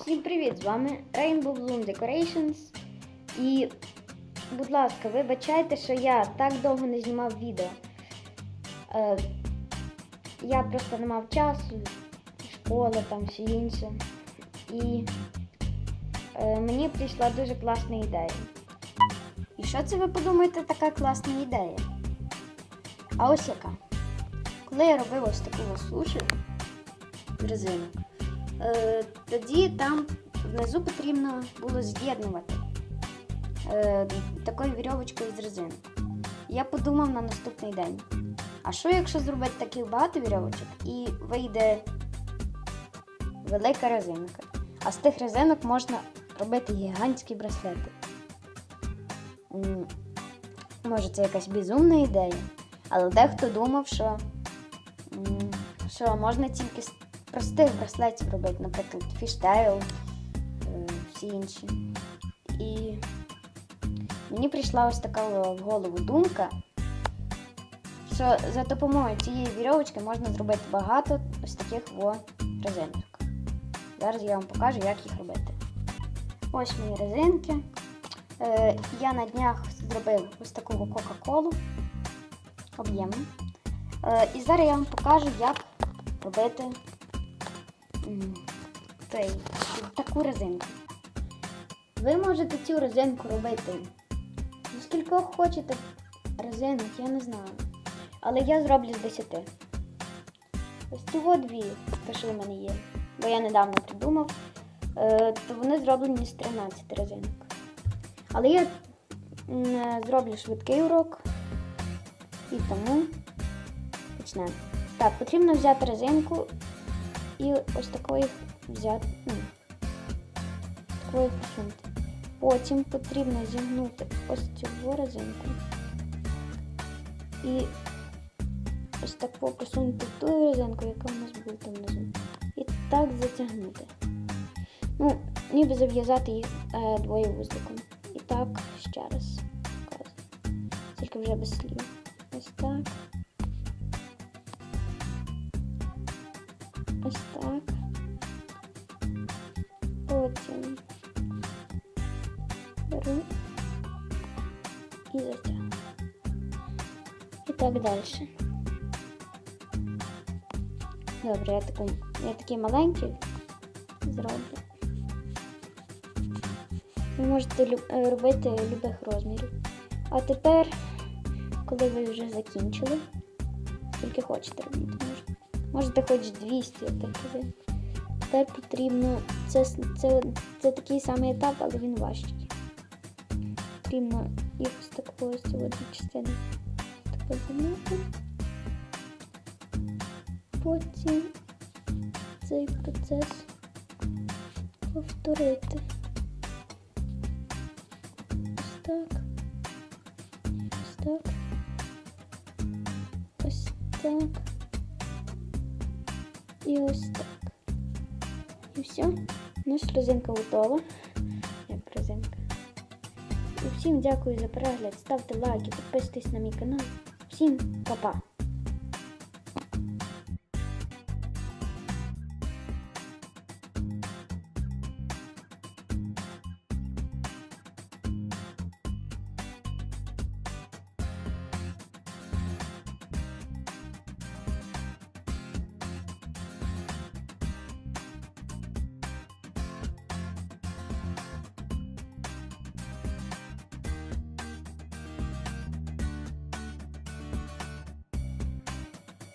Всім привіт! З вами Rainbow Bloom Decorations. І, будь ласка, вибачайте, що я так довго не знімав відео. Е, я просто не мав часу, школа, там все інше. І е, мені прийшла дуже класна ідея. І що це ви подумаєте, така класна ідея? А ось яка. Коли я робив ось таку суші е, тоді там внизу потрібно було з'єднувати е, такою вірьовочкою з резинок. Я подумав на наступний день. А що якщо зробити таких багато вірьовочок і вийде велика резинка? А з тих резинок можна робити гігантські браслети. Може, це якась безумна ідея, але дехто думав, що, що можна тільки простих браслетів робити, наприклад, фіштейл, всі інші. І мені прийшла ось така в голову думка, що за допомогою цієї вірьовочки можна зробити багато ось таких во резинок. Зараз я вам покажу, як їх робити. Ось мої резинки. Е, я на днях зробив ось таку Кока-Колу об'ємну. Е, і зараз я вам покажу, як робити цей, таку резинку. Ви можете цю резинку робити з скількох хочете резинок, я не знаю. Але я зроблю з 10. Ось цього дві, те, що в мене є. Бо я недавно придумав, е, то вони зроблені з 13 резинок. Але я зроблю швидкий урок. І тому почнемо. Так, потрібно взяти резинку і ось такої взяти. Ну, такої просунути. Потім потрібно зігнути ось цю резинку. І ось так просунути ту резинку, яка у нас була там внизу. І так затягнути. Ну, ніби зав'язати їх е, двоє вузликом. І так ще раз. Тільки вже без слів. Ось так. Так далі. Добре, я таку, я такий маленький зроблю. Ви можете е, робити любих розмірів. А тепер, коли ви вже закінчили, скільки хочете робити. Можете хоч 200 отаких. Тепер потрібно. Це, це, це такий самий етап, але він важчий. Потрібно їх ось такою ось цю одну так. Потім цей процес повторити. Ось так. Ось так. Ось так. І ось так. І все. Наша резинка готова. Як резинка. І всім дякую за перегляд. Ставте лайки, підписуйтесь на мій канал. Всім па-па!